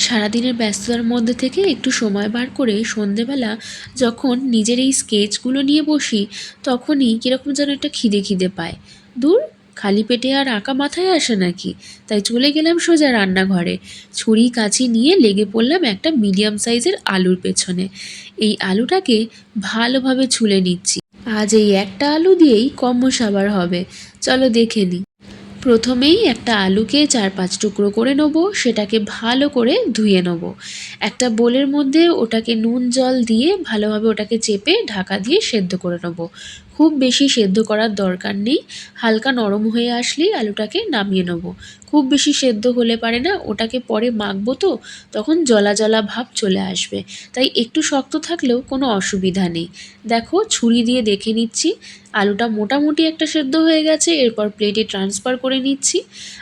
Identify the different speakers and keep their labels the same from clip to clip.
Speaker 1: সারাদিনের ব্যস্ততার মধ্যে থেকে একটু সময় বার করে সন্ধেবেলা যখন নিজের এই স্কেচগুলো নিয়ে বসি, তখনই কীরকম যেন একটা খিদে খিদে পায়। দূর, খালি পেটে আর আঁকা মাথায় আসে নাকি? তাই চলে গেলাম সোজা রান্নাঘরে। ছুরি কাঁচি নিয়ে লেগে পড়লাম একটা মিডিয়াম সাইজের আলুর পেছনে। এই আলুটাকে ভালোভাবে ছুলে নিচ্ছি। আজ এই একটা আলু দিয়েই কম্ম সাবার হবে। চলো দেখে নিই প্রথমেই একটা আলুকে চার পাঁচ টুকরো করে নেব, সেটাকে ভালো করে ধুয়ে নেব। একটা বোলের মধ্যে ওটাকে নুন জল দিয়ে ভালোভাবে ওটাকে চেপে ঢাকা দিয়ে সেদ্ধ করে নেব। খুব বেশি সেদ্ধ করার দরকার নেই। হালকা নরম হয়ে আসলেই আলুটাকে নামিয়ে নেব। খুব বেশি সেদ্ধ হলে পারে না, ওটাকে পরে মাখবো তো, তখন জলা জলা ভাব চলে আসবে। তাই একটু শক্ত থাকলেও কোনো অসুবিধা নেই। দেখো, ছুরি দিয়ে দেখে নিচ্ছি। আলুটা মোটামুটি একটা সেদ্ধ হয়ে গেছে, এরপর প্লেটে ট্রান্সফার করে নিচ্ছি।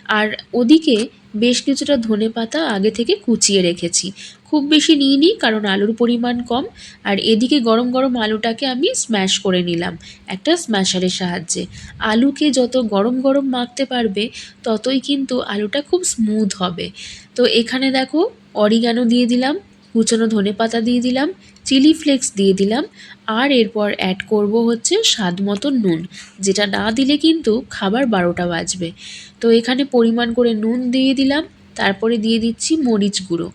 Speaker 1: আর ওদিকে বেশ কিছুটা ধনে পাতা আগে থেকে কুচিয়ে রেখেছি। খুব বেশি নিই নিই কারণ আলুর পরিমাণ কম, আর এদিকে গরম গরম আলুটাকে আমি স্ম্যাশ করে নিলাম একটা স্ম্যাশারের সাহায্যে। আলুকে যত গরম গরম মাখতে পারবে, ততই কিন্তু আলুটা খুব স্মুথ হবে। তো এখানে দেখো, অরিগানো দিয়ে দিলাম কুচনো ধনে পাতা দিয়ে দিলাম, চিলি ফ্লেক্স দিয়ে দিলাম, আর এরপর অ্যাড করব হচ্ছে স্বাদ মতো নুন, যেটা না দিলে কিন্তু খাবার বারোটা বাজবে। তো এখানে পরিমাণ করে নুন দিয়ে দিলাম, তারপরে দিয়ে দিচ্ছি মরিচ গুঁড়ো।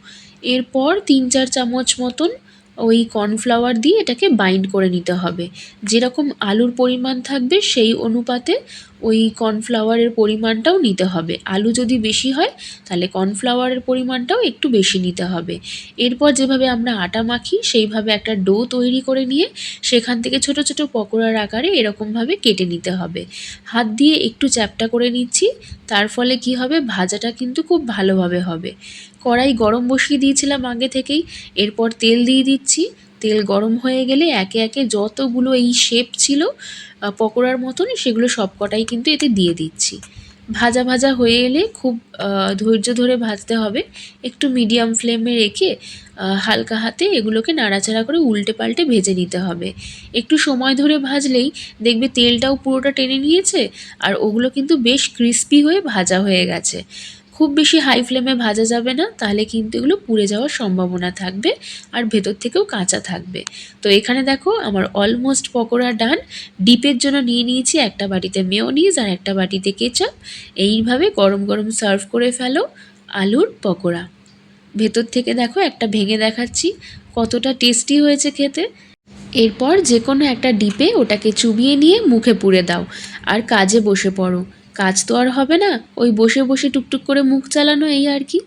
Speaker 1: এরপর তিন চার চামচ মতন ওই কর্নফ্লাওয়ার দিয়ে এটাকে বাইন্ড করে নিতে হবে। যেরকম আলুর পরিমাণ থাকবে, সেই অনুপাতে ওই কর্নফ্লাওয়ারের পরিমাণটাও নিতে হবে। আলু যদি বেশি হয়, তাহলে কর্নফ্লাওয়ারের পরিমাণটাও একটু বেশি নিতে হবে। এরপর যেভাবে আমরা আটা মাখি, সেইভাবে একটা ডো তৈরি করে নিয়ে সেখান থেকে ছোট ছোট পকোড়ার আকারে এরকমভাবে কেটে নিতে হবে। হাত দিয়ে একটু চ্যাপটা করে নিচ্ছি তার ফলে কি হবে? ভাজাটা কিন্তু খুব ভালোভাবে হবে। কড়াই গরম বসিয়ে দিয়েছিলাম আগে থেকেই। এরপর তেল দিয়ে দিচ্ছি। তেল গরম হয়ে গেলে একে একে যতগুলো এই শেপ ছিল পকোড়ার মতন সেগুলো সবকটাই কিন্তু এতে দিয়ে দিচ্ছি। ভাজা ভাজা হয়ে এলে খুব ধৈর্য ধরে ভাজতে হবে। একটু মিডিয়াম ফ্লেমে রেখে হালকা হাতে এগুলোকে নাড়াচাড়া করে উল্টে পাল্টে ভেজে নিতে হবে। একটু সময় ধরে ভাজলেই দেখবে তেলটাও পুরোটা টেনে নিয়েছে, আর ওগুলো কিন্তু বেশ ক্রিস্পি হয়ে ভাজা হয়ে গেছে। খুব বেশি হাই ফ্লেমে ভাজা যাবে না, তাহলে কিন্তু এগুলো পুড়ে যাওয়ার সম্ভাবনা থাকবে আর ভেতর থেকেও কাঁচা থাকবে। তো এখানে দেখো আমার অলমোস্ট পকোড়া ডান ডিপের জন্য নিয়ে নিয়েছি, একটা বাটিতে মেয়োনিজ আর একটা বাটিতে কেচাপ এইভাবে গরম গরম সার্ভ করে ফেলো আলুর পকোড়া। ভেতর থেকে দেখো একটা ভেঙে দেখাচ্ছি, কতটা টেস্টি হয়েছে খেতে। এরপর যে কোনো একটা ডিপে ওটাকে চুবিয়ে নিয়ে মুখে পুড়ে দাও, আর কাজে বসে পড়ো। কাজ তো আর হবে না। ওই বসে বসে টুকটুক করে মুখ চালানো এই আর কি।